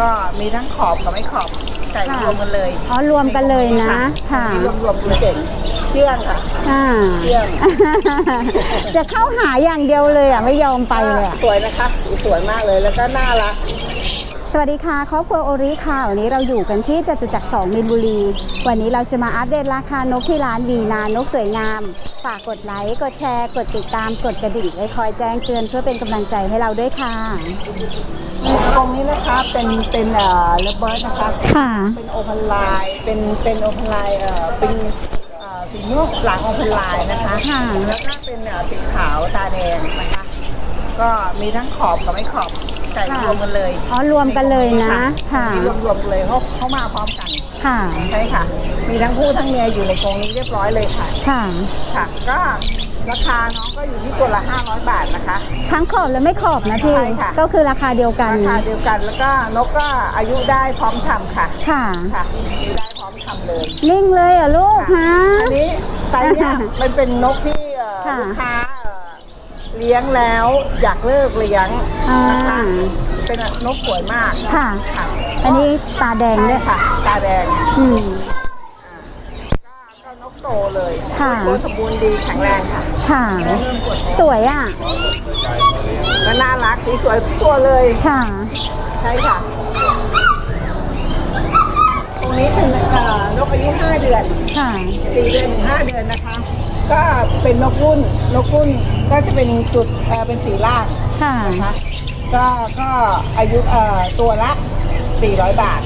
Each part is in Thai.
ก็มีทั้งขอบกับไม่ขอบใส่ค่ะ รวมกันเลยอ๋อรวมกันเลยนะ ค่ะรวมรวมๆกันเก่งเชื่องค่ะ อ่าเยี่ยมจะเข้าหาอย่างเดียวเลยอะ ไม่ยอมไปเลยอะสวยนะคะ สวยมากเลยแล้วก็น่ารัก สวัสดีค่ะ ครอบครัวโอริค่ะ วันนี้เราอยู่กันที่จตุจักร2มินบุรี วันนี้เราจะมาอัปเดตราคานกที่ร้านวีนานกสวยงาม ฝากกดไลค์ กดแชร์ กดติดตาม กดกระดิ่งไว้คอยแจ้งเตือนเพื่อเป็นกำลังใจให้เราด้วยค่ะ ตรงนี้นะคะเป็นเป็นเอ่อเลเบิร์ดนะคะ ค่ะ เป็นโอพันไลน์ เป็นเป็นโอพันไลน์เอ่อเป็นเอ่อสีม่วงหลังโอพันไลน์นะคะค่ะ แล้วก็เป็นเอ่อสีขาวตาแดงนะคะ ก็มีทั้งขอบกับไม่ขอบ ใส่ค่ะรวมกันเลยอ๋อรวมกันเลยนะ ค่ะมีรวมรวมๆกันเลยเขาเขามาพร้อมกัน ค่ะ ใช่ค่ะ มีทั้งผู้ทั้งเมียอยู่ในกรงนี้เรียบร้อยเลยค่ะ ค่ะ ค่ะ ก็ราคาน้องก็อยู่ที่ตัวละ 500 บาทนะคะ ทั้งขอบและไม่ขอบนะพี่ ใช่ค่ะ ก็คือราคาเดียวกัน ราคาเดียวกันแล้วก็นกก็อายุได้พร้อมทำค่ะ ค่ะ ค่ะอายุได้พร้อมทำเลย นิ่งเลยเหรอลูกฮะ อันนี้ไซส์เนี่ยมันเป็นนกที่เอ่อค่ะ ลูกค้า เอ่อเลี้ยงแล้วอยากเลิกเลี้ยงอ่านะคะเป็นนกสวยมากค่ะ ค่ะอันนี้ตาแดงใช่ด้วยค่ะ ตาแดงอืมก็ก็นกโตเลยค่ะ ตัวสมบูรณ์ดีแข็งแรงค่ะค่ะ สวยอะและน่ารักสีสวยทุกตัวเลยค่ะ ใช่ค่ะ ตรงนี้เป็นเอ่อนกอายุ5เดือนค่ะ 4เดือนถึง5เดือนนะคะ ก็เป็นนกรุ่นนกรุ่น ก็จะเป็นจุดเอ่อเป็นสีล่างค่ะ นะคะก็ก็อายุเอ่อตัวละ 400 บาท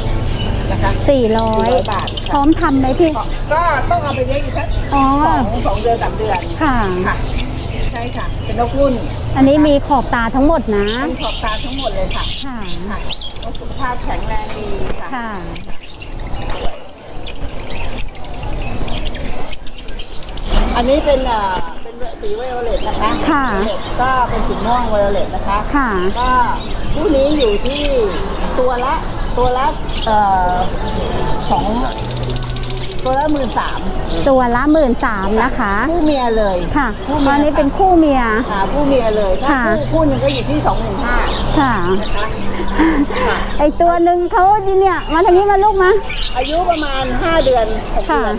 นะคะสี่ร้อย400บาทพร้อมทำไหมพี่ก็ก็ต้องเอาไปเลี้ยงอีกสักอ๋อ สองสองเดือนสามเดือนค่ะ ค่ะ ใช่ค่ะ เป็นนกรุ่นอันนี้มีขอบตาทั้งหมดนะ เป็นขอบตาทั้งหมดเลยค่ะค่ะ ค่ะนกสุขภาพแข็งแรงดีค่ะ ค่ะ อันนี้เป็นเอ่อเป็น สีไวโอเลตนะคะค่ะ ก็เป็นสีม่วงไวโอเลตนะคะ ค่ะ ก็คู่นี้อยู่ที่ตัวละตัวละเอ่อสองตัวละหมื่นสามตัวละหมื่นสามนะคะคู่เมียเลยค่ะคู่เมียอันนี้เป็นคู่เมียหาคู่เมียเลยถ้าค่ะคู่คู่หนึงก็อยู่ที่สองหมื่นห้าค่ะนะคะค่ะ ไอตัวหนึ่งเขาเนี่ย มาทางนี้มาลูกมา อายุประมาณ 5 เดือน6เดือน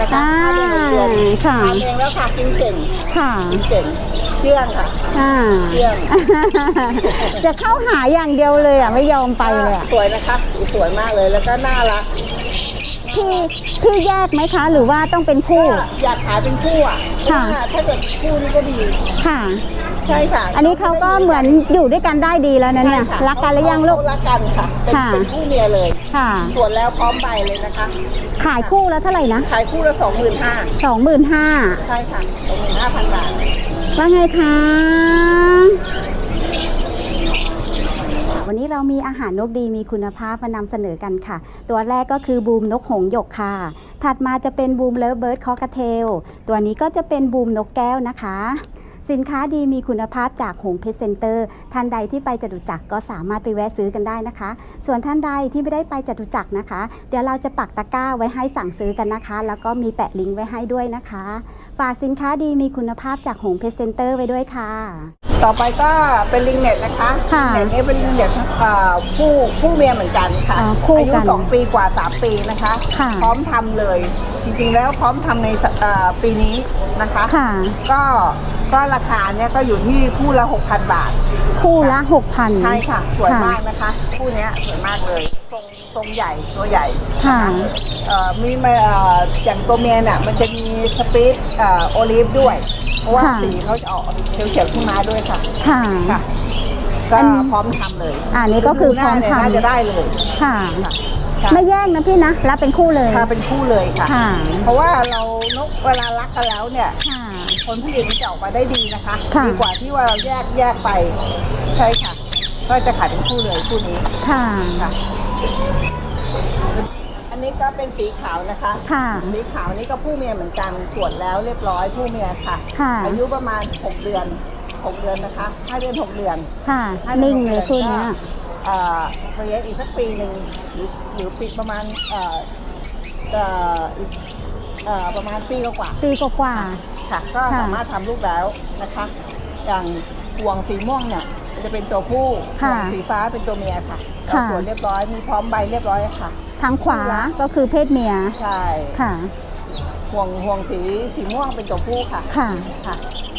นะคะอ่าห้าเดือนหกเดือนค่ะ ทานเองแล้วค่ะกินเก่งค่ะ กินเก่งเชื่องค่ะ อ่า เยี่ยม จะเข้าหาอย่างเดียวเลยอะ ไม่ยอมไปเลยอะสวยนะคะสวยมากเลยแล้วก็น่ารักพี่พี่แยกไหมคะ หรือว่าต้องเป็นคู่ก็อยากขายเป็นคู่อะเพราะค่ะ ว่าถ้าเกิดคู่นี่ก็ดีค่ะ ใช่ค่ะอันนี้เขาก็เหมือนอยู่ด้วยกันได้ดีแล้วนะเนี่ย ใช่ค่ะรักกันหรือยังลูก เขารักกันค่ะเป็นค่ะ เป็นคู่เมียเลยค่ะ ตรวจแล้วพร้อมใบเลยนะคะ ขายคู่แล้วเท่าไหร่นะขายคู่ละสองหมื่นห้าสองหมื่นห้าใช่ค่ะสองหมื่นห้าพันบาทว่าไงคะ วันนี้เรามีอาหารนกดีมีคุณภาพมานำเสนอกันค่ะ ตัวแรกก็คือบูมนกหงส์หยกค่ะ ถัดมาจะเป็นบูมเลิฟเบิร์ดคอกเทล ตัวนี้ก็จะเป็นบูมนกแก้วนะคะ สินค้าดีมีคุณภาพจากหงเพชรเซ็นเตอร์ท่านใดที่ไปจตุจักรก็สามารถไปแวะซื้อกันได้นะคะ ส่วนท่านใดที่ไม่ได้ไปจตุจักรนะคะ เดี๋ยวเราจะปักตะกร้าไว้ให้สั่งซื้อกันนะคะ แล้วก็มีแปะลิงก์ไว้ให้ด้วยนะคะฝากสินค้าดีมีคุณภาพจากหงเพชรเซ็นเตอร์ไว้ด้วยค่ะ ต่อไปก็เป็นลิงเน็ตนะคะค่ะลิงเน็ตนี้เป็นลิงเน็ตเอ่อผู้ผู้เมียเหมือนกันค่ะอ๋อคู่อายุกันสองปีกว่าสามปีนะคะ ค่ะ พร้อมทำเลย จริงๆแล้วพร้อมทำในสเอ่อปีนี้นะคะ ค่ะ ก็ก็ราคาเนี่ยก็อยู่ที่คู่ละ 6,000 บาท คู่ละ6,000ใช่ค่ะ สวยมากนะคะ คู่เนี้ยสวยมากเลยทรงทรงใหญ่ตัวใหญ่ค่ะเอ่อมีมาเอ่ออย่างตัวเมียเนี่ยมันจะมีสปีดเอ่อโอลิฟด้วย เพราะว่าค่ะ สีเขาจะออกเขียวๆขึ้นมาด้วยค่ะค่ะ ค่ะก็อันนี้ พร้อมทำเลยอันนี้ก็คือพร้อมดูหน้าเนี่ยทำน่าจะได้เลยค่ะ ค่ะไม่แยกนะพี่นะ รับเป็นคู่เลย ค่ะเป็นคู่เลยค่ะ ค่ะ เพราะว่าเรานกเวลารักกันแล้วเนี่ย ค่ะ ผลผลิตมันจะออกมาได้ดีนะคะค่ะ ดีกว่าที่ว่าเราแยกแยกไปใช่ค่ะ ก็จะขายเป็นคู่เลยคู่นี้ค่ะ ค่ะอั นนี้ก็เป็นสีขาวนะคะ ค่ะสีขาวนี่ก็ผู้เมียเหมือนกันตรวจแล้วเรียบร้อยผู้เมียค่ะ ค่ะ อายุประมาณ 6 เดือน 6 เดือนนะคะ5เดือน6เดือน ค่ะ นิ่งเลยคู่เนี้ยเอ่อระยะอีกสักปีหนึ่งหรือหรือปีประมาณเอ่อเอ่ออีกเอ่อประมาณปีกว่าปีกว่าๆค่ะ ก็ค่ะสามารถทำลูกแล้วนะคะ อย่างห่วงสีม่วงเนี่ยจะเป็นตัวผู้ค่ะห่วงสีฟ้าเป็นตัวเมียค่ะเราค่ะตรวจเรียบร้อยมีพร้อมใบเรียบร้อยค่ะ ทางขวาก็คือเพศเมีย ใช่ค่ะ ห่วงห่วงสีสีม่วงเป็นตัวผู้ค่ะ ค่ะ ค่ะ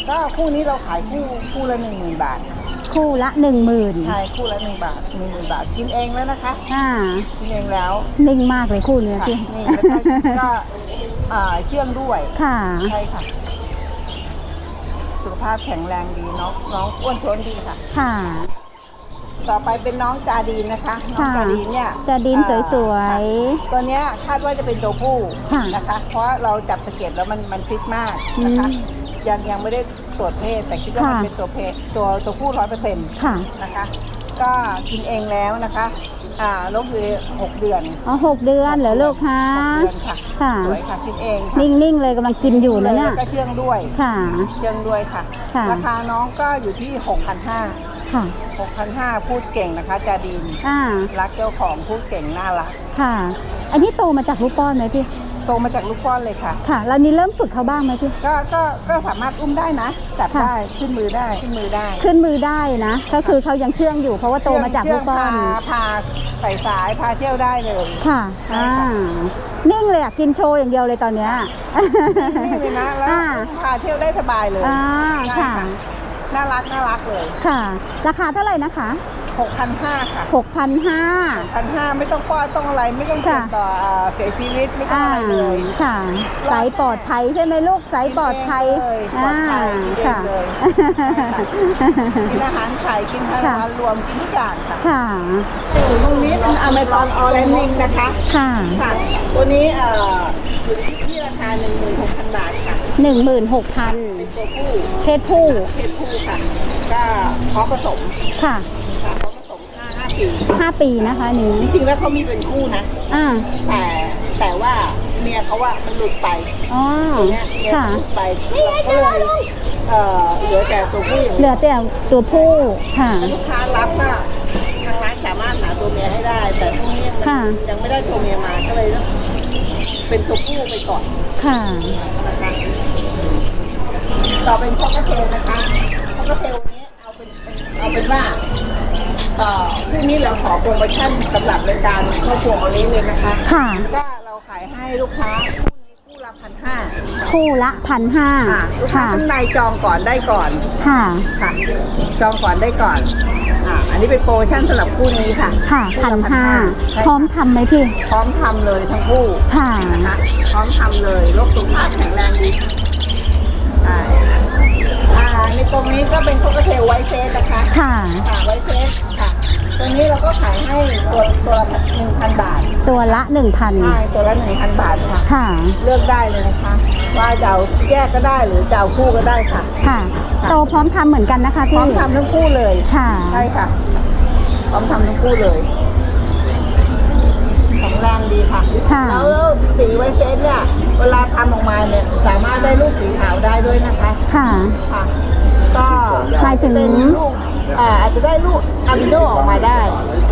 ก็คู่นี้เราขายคู่คู่ละหนึ่งหมื่นบาท คู่ละหนึ่งหมื่นใช่ คู่ละหนึ่งบาทหนึ่งหมื่นบาท กินเองแล้วนะคะ อ่า กินเองแล้ว นิ่งมากเลยคู่เนี้ยค่ะพี่นี่แล้วก็ก็อ่าเชื่องด้วย ค่ะ ใช่ค่ะ สุขภาพแข็งแรงดีน้องน้องอ้วนท้วนดีค่ะ ค่ะ ต่อไปเป็นน้องจาดีนนะคะน้องค่ะ จาดีนเนี่ยจาดีนอ่าสวยค่ะตัวเนี้ยคาดว่าจะเป็นตัวผู้ค่ะนะคะ เพราะเราจับตะเกียบแล้วมันมันฟิตมากนะคะ อืมยังยังไม่ได้ตรวจเพศแต่คิดว่ามันค่ะเป็นตัวเพศตัวตัวผู้ร้อยเปอร์เซ็นต์ ค่ะ นะคะก็กินเองแล้วนะคะ อ่าลกอยู่หกเดือนอ๋อหกเดือนเหรอลูกฮะหกเดือนค่ะค่ะ สวยค่ะกินเองค่ะนิ่งๆเลยกำลังกินอยู่นะเนี่ย แล้วก็เชื่องด้วย ค่ะ เชื่องด้วยค่ะ ค่ะ ราคาน้องก็อยู่ที่ 6,500 ค่ะ 6,500 พูดเก่งนะคะ จาดีนอ่า รักเจ้าของพูดเก่งน่ารัก ค่ะ อันนี้โตมาจากลูกป้อนไหมพี่ โตมาจากลูกป้อนเลยค่ะ ค่ะ แล้วนี่เริ่มฝึกเขาบ้างไหมพี่ ก็ก็ก็สามารถอุ้มได้นะจับค่ะ ได้ขึ้นมือได้ขึ้นมือได้ขึ้นมือได้นะ ก็คือเขายังเชื่องอยู่เพราะว่าโตมาจากลูกป้อน เชื่งพาพาใส่สายพาเที่ยวได้เลย ค่ะ ใช่อ่า ค่ะ นิ่งเลยอะ กินโชว์อย่างเดียวเลยตอนเนี้ย นี่เลยนะแล้วอ่า พาเที่ยวได้สบายเลยอ่า ใช่ค่ะ น่ารักน่ารักเลย ค่ะ ราคาเท่าไหร่นะคะ 6,500ค่ะ6,500 6,500ไม่ต้องป้อนต้องอะไรไม่ต้องเสี่ยงค่ะ ต่ออ่าเสียชีวิตไม่ต้องอ่าอะไรเลยค่ะ สายปลอดภัยใช่ไหมลูก สายปลอดภัยกินเองเลยปลอดภัยกินเองค่ะ เลยกินอาหารไข่กินอาหารรวมกินทุกอย่างค่ะค่ะ ตรงนี้เป็นอเมซอนออเรนจิงนะคะค่ะ ค่ะ ตัวนี้เอ่ออยู่ที่ราคา16,000บาทค่ะ16,000เป็นตัวผู้เพศผู้เพศผู้ค่ะก็พร้อมผสม ค่ะค่ะพร้อมผส ม5 5ปี5ปีนะคะนี้จริงๆแล้วเขามีเป็นคู่นะ อ่าแต่แต่ว่าเมียเขาว่ามันหลุดไปอ๋อเนี่ยเมียค่ะหลุดไปเราก็เลยเอ่อเหลือแต่ตัวผู้อย่างเหลืเดียวอแต่ตัวผู้ค่ะลูกค้ารับน่ะทางร้านสามารถหาตัวเมียให้ได้ แต่พวกนี้มันค่ะ ยังไม่ได้ตัวเมียมาก็เลยเป็นตัวผู้ไปก่อนค่ะ นะคะต่อเป็นพอกเทลนะคะพอกเทลนี้เอาเป็นเอาเป็นว่า เอ่อคู่นี้เราขอโปรโมชั่นสำหรับรายการครอบครัวของนี้เลยนะคะ ค่ะ ก็เราขายให้ลูกค้าคู่นี้คู่ละพันห้าคู่ละพันห้าลูกค้าค่ะข้างในจองก่อนได้ก่อนค่ะ ค่ะ จองก่อนได้ก่อนอ่าอันนี้เป็นโปรโมชั่นสำหรับคู่นี้ค่ะค่ะคู่พันละห้าใช่พร้อมค่ะทำไหมพี่ พร้อมทำเลยทั้งคู่ค่ะ นะคะพร้อมทำเลยโรคสุขภาพแข็งแรงดีใช่อ่า ในตรงนี้ก็เป็นโคกเทลไวท์เฟสนะคะค่ะ ค่ะไวท์เฟสค่ะ ตัวนี้เราก็ขายให้ตัวตัวละหนึ่งพันบาทตัวละหนึ่งพันใช่ตัวละหนึ่งพันบาทค่ะค่ะ เลือกได้เลยนะคะ ว่าจะเอาแยกก็ได้หรือจะเอาคู่ก็ได้ค่ะ ค่ะ โตพร้อมทำเหมือนกันนะคะพร้พี่อมทำทั้งคู่เลยค่ะ ใช่ค่ะ พร้อมทำทั้งคู่เลยแข็งแรงดีค่ะ ค่ะ แล้วสีไวท์เฟสเนี่ย เวลาทำออกมาเนี่ย สามารถได้ลูกสีขาวได้ด้วยนะคะ ค่ะ ค่ะ ก็หมายถึง เป็นลูกอ่าอาจจะได้ลูกอาบิโดออกมาได้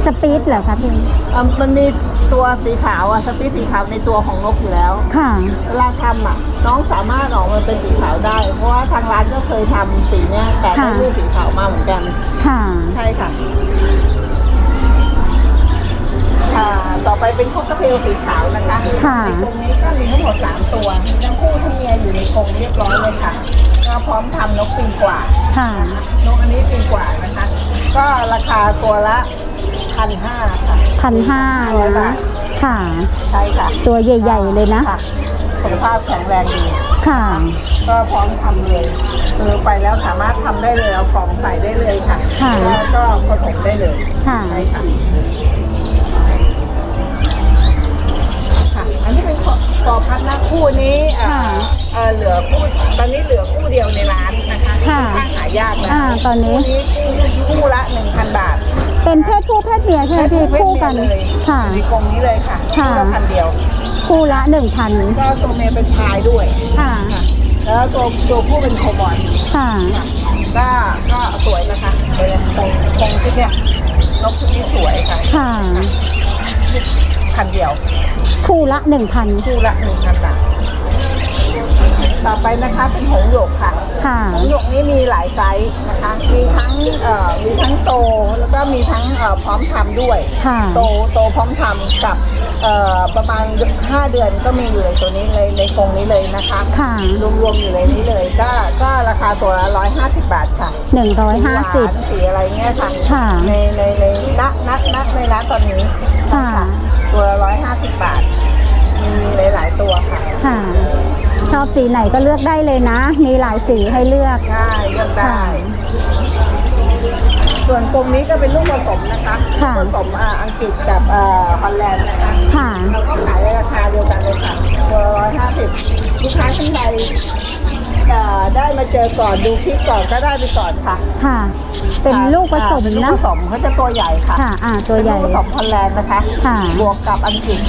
สปีดเหรอคะพี่อ่ามันมีตัวสีขาวอะสปีดสีขาวในตัวของนกอยู่แล้ว ค่ะ เวลาทำอะ น้องสามารถออกมาเป็นสีขาวได้ เพราะว่าทางร้านก็เคยทำสีเนี้ยแต่ได้ค่ะ ลูกสีขาวมาเหมือนกัน ค่ะ ใช่ค่ะค่ะ ต่อไปเป็นพวกกระเพลสีขาวนะคะค่ะ ในตรงนี้ก็มีทั้งหมดสามตัวมีทั้งคู่ทั้งเมียอยู่ในกรงเรียบร้อยเลยค่ะ ก็พร้อมทำนกปีกว่าค่ะ นกอันนี้ปีกว่านะคะ ก็ราคาตัวละพันห้าค่ะ พันห้านะ ค่ะ ใช่ค่ะตัวใหญ่ ๆ เลยนะ ค่ะสุขภาพแข็งแรงดี ค่ะ ก็พร้อมทำเลยซื้อไปแล้วสามารถทำได้เลยเอากล่องใส่ได้เลยค่ะค่ะ แล้วก็ผสมได้เลยค่ะ ใช่ค่ะค่ะ ขอขอพัดนะคู่นี้เอ่อค่ะเอ่อเหลือคู่ตอนนี้เหลือคู่เดียวในร้านนะคะค่ะค่อนข้างหายากนะอ่า ตอนนี้คู่นี้คู่คู่ละหนึ่งพันบาทเป็นเพศผู้เพศเมียใช่ไหมพี่ คู่กัน เลยค่ะ อยู่ในกรงนี้เลยค่ะค่ะคู่ละพันเดียวคู่ละหนึ่งพันก็ตัวเมียเป็นชายด้วยค่ะค่ะ แล้วตัวตัวผู้เป็นโคบอลค่ะก็ก็สวยนะคะตรงตรงตรงที่เนี่ยนกชุดนี้สวยค่ะ ค่ะ พันเดียว คู่ละหนึ่งพันคู่ละหนึ่งพันบาท ต่อไปนะคะเป็นหงส์หยกค่ะ ค่ะ หงส์หยกนี้มีหลายไซส์นะคะ มีทั้งเอ่อมีทั้งโตแล้วก็มีทั้งเอ่อพร้อมทำด้วย ค่ะ โตโตพร้อมทำกับเอ่อประมาณ 5 เดือนก็มีอยู่ในตัวนี้ในในกรงนี้เลยนะคะค่ะรวมๆอยู่ในนี้เลย ก็ก็ราคาตัวละ150 บาทค่ะ หนึ่งร้อยห้าสิบวานสีอะไรเงี้ยค่ะ ค่ะในในในนักนักนักในร้านตอนนี้ค่ะ ตัวละ150บาท มีหลาย ๆ ตัวค่ะ ค่ะ ชอบสีไหนก็เลือกได้เลยนะ มีหลายสีให้เลือกได้เลือกได้ ค่ะ ส่วนกรงนี้ก็เป็นลูกผสมนะคะค่ะลูกผสมอ่าอังกฤษกับเอ่อฮอลแลนด์นะคะค่ะ เราก็ขายในราคาเดียวกันเลยค่ะ ตัวร้อยห้าสิบลูกค้าท่านใดเอ่อ ได้มาเจอก่อนดูคลิปก่อนก็ได้ไปก่อนค่ะค่ะ เป็นลูกผสมอ่าเป็นลูนะกผสมเขาจะตัวใหญ่ค่ะค่ะอ่าตัวใหญ่เป็นลูกผสมฮอลแลนด์นะคะ ค่ะ บวกกับอังกฤษ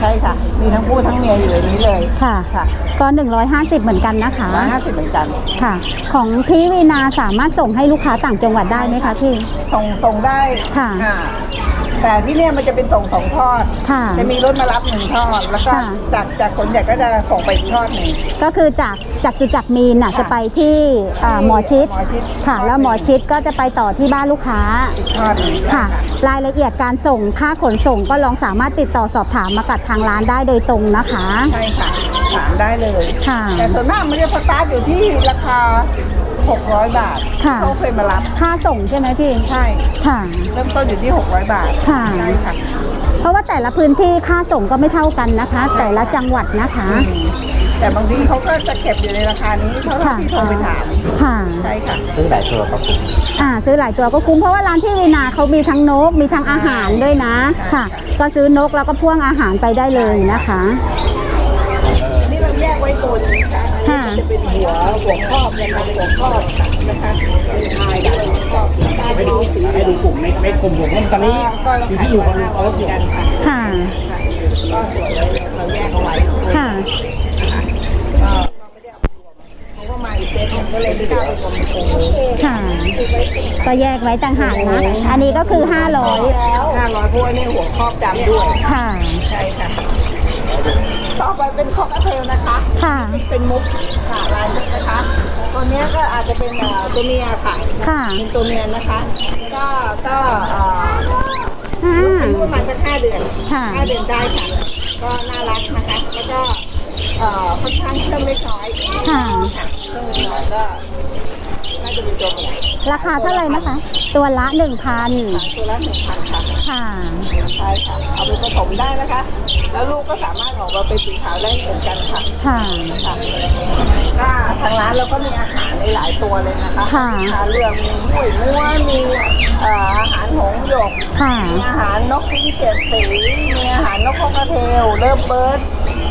ใช่ค่ะ มีทั้งผู้ทั้งเมียอยู่ในนี้เลยค่ะ ค่ะก็ 150 เหมือนกันนะคะ ร้อยห้าสิบเหมือนกันค่ะ ของพี่วีนาสามารถส่งให้ลูกค้าต่างจังหวัดได้ไหมคะพี่ ส่งส่งได้ค่ะ อ่า แต่ที่เนี่ยมันจะเป็นส่งสองทอด ค่ะจะมีรถมารับหนึ่งทอด แล้วก็ค่ะ จากจากขนใหญ่ก็จะส่งไปอีกทอดหนึ่ง ก็คือจากจากจุจักรมีนน่ะค่ะจะไปที่อ่าหมอชิดหมอชิด ค่ะ แล้วหมอชิดก็จะไปต่อที่บ้านลูกค้าอีกทอดหนึ่งค่ะ รายละเอียดการส่งค่าขนส่งก็ลองสามารถติดต่อสอบถามมากับทางร้านได้โดยตรงนะคะ ใช่ค่ะถามได้เลย ค่ะ แต่ส่วนมากมันจะสตาร์ทอยู่ที่ราคา 600 บาทค่ะ เขาเคยมารับค่าส่งใช่ไหมพี่ใช่ค่ะ เริ่มต้นอยู่ที่ 600 บาทค่ะ ใช่ค่ะเพราะว่าแต่ละพื้นที่ค่าส่งก็ไม่เท่ากันนะคะ แต่ละจังหวัดนะคะ อืมแต่บางทีเขาก็จะเก็บอยู่ในราคานี้เท่าค่ะ ที่โทรไปถามค่ะ ใช่ค่ะ ซื้อหลายตัวก็คุ้ม อ่าซื้อหลายตัวก็คุ้มเพราะว่าร้านที่วีนาเขามีทั้งนกมีทั้งอาหารด้วยนะค่ะ ก็ซื้อนกแล้วก็พ่วงอาหารไปได้เลยนะคะ ค่ะอันนี้จะเป็นหัวหัวครอบนะคะหัวครอบนะคะเป็นลายกับหัวครอบด้านให้ดูนี้สีให้ดูกลุ่มในในกลุ่มผมตอนนี้ก็อยู่ขายที่อยู่หัควอนหน้าโดพร้อมกันค่ะค่ะ ก็สวยเลยเราแยกเอาไว้ค่ะก็ไม่ได้เอาไปรวมเพราะว่ามาอีกเซตหนึงก็เลยไม่กล้าไปรวมในกรงนี้ค่ะ ก็แยกไว้ต่างหากนะ อันนี้ก็คือ 500 ห้าร้อยเพราะว่านี่หัวครอบดำด้วยค่ะ ใช่ค่ะต่อไปเป็นคอกเทลนะคะ ค่ะ เป็นมุก ค่ะลายมุกนะคะ ตัวเนี้ยก็อาจจะเป็นเอ่อตัวเมียค่ะค่ะเป็นตัวเมียนะคะ ก็ก็เอ่ออ่าอายุประมาณสักห้าเดือนค่ะ ห้าเดือนได้ค่ะ ก็น่ารักนะคะ แล้วก็เอ่อค่อนข้างเชื่องเล็กน้อยค่ะเชื่องเล็กน้อยก็น่าจะมีตัวเมียราคาเท่าไหร่นะคะ ตัวละ 1,000 ตัวละหนึ่งพันค่ะค่ะ ใช่ค่ะ เอาไปผสมได้นะคะ แล้วลูกก็สามารถออกมาเป็นสีขาวได้เหมือนกันค่ะค่ะ ค่ะก็ทางร้านเราก็มีอาหารในหลายตัวเลยนะคะค่ะอาหารเรือมีหุ้ยม้วนมีเอ่ออาหารหงส์หยก ค่ะ มีอาหารนกพิเศษสี มีอาหารนกคอกระเทลเริ่มเบิร์ด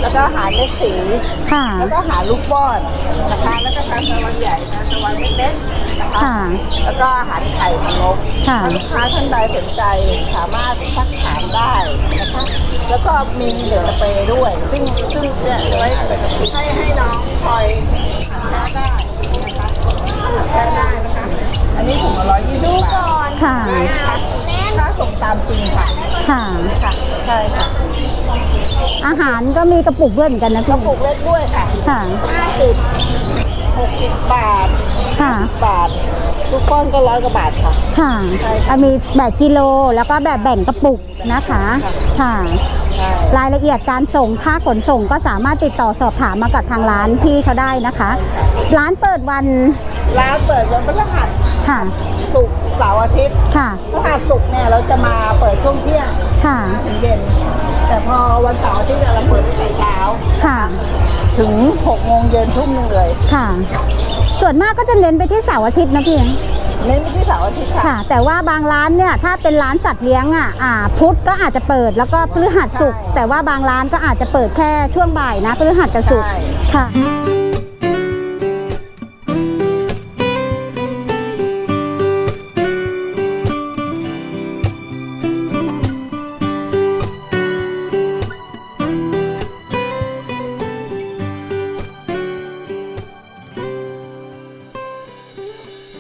แล้วก็อาหารเล็กสี ค่ะ แล้วก็อาหารลูกป้อนนะคะ แล้วก็ทานตะวันใหญ่ทานตะวันเล็กๆ นะคะ ค่ะ แล้วก็อาหารไข่ของนกค่ะ ถ้าลูกค้าท่านใดสนใจสามารถทักถามได้นะคะ แล้วก็มีเหลือสเปรย์ด้วย ซึ่งซึ่งเนี่ยไว้ให้ให้น้องคอยหัดแท้ได้นะคะหัดแท้ได้นะคะ อันนี้ถุงละร้อยยี่สิบบาทค่ะ นะคะถ้าส่งตามจริงค่ะค่ะ ค่ะใช่ค่ะอาหารก็มีกระปุกด้วยเหมือนกันนะกระพี่ปุกเล็กด้วยค่ะ ค่ะ ห้าสิบ หกสิบบาทค่ะ บาทลูกป้อนก็ร้อยกว่าบาทค่ะ ค่ะใช่ค่ะอะมีแบบกิโลแล้วก็แบบแบ่งกระปุกนะคะค่ะ ใช่รายละเอียดการส่งค่าขนส่งก็สามารถติดต่อสอบถามมากับทางร้านพี่เขาได้นะคะ ร้านเปิดวันร้านเปิดวันพฤหัสค่ะ ศุกร์เสาร์อาทิตย์ค่ะ พฤหัสศุกร์เนี่ยเราจะมาเปิดช่วงเที่ยงค่ะ ถึงเย็น แต่พอวันเสาร์อาทิตย์เนี่ยเราเปิดตั้งแต่เช้าค่ะ ถึง6โมงเย็นทุ่มหนึงเลยค่ะ ส่วนมากก็จะเน้นไปที่เสาร์อาทิตย์นะพี่เน้นไปที่เสาร์อาทิตย์ค่ะค่ะ แต่ว่าบางร้านเนี่ยถ้าเป็นร้านสัตว์เลี้ยงอะอ่าพุธก็อาจจะเปิดแล้วก็พฤหัสศุกร์ใช่แต่ว่าบางร้านก็อาจจะเปิดแค่ช่วงบ่ายนะพฤหัสกับศุกร์ใช่ ค่ะ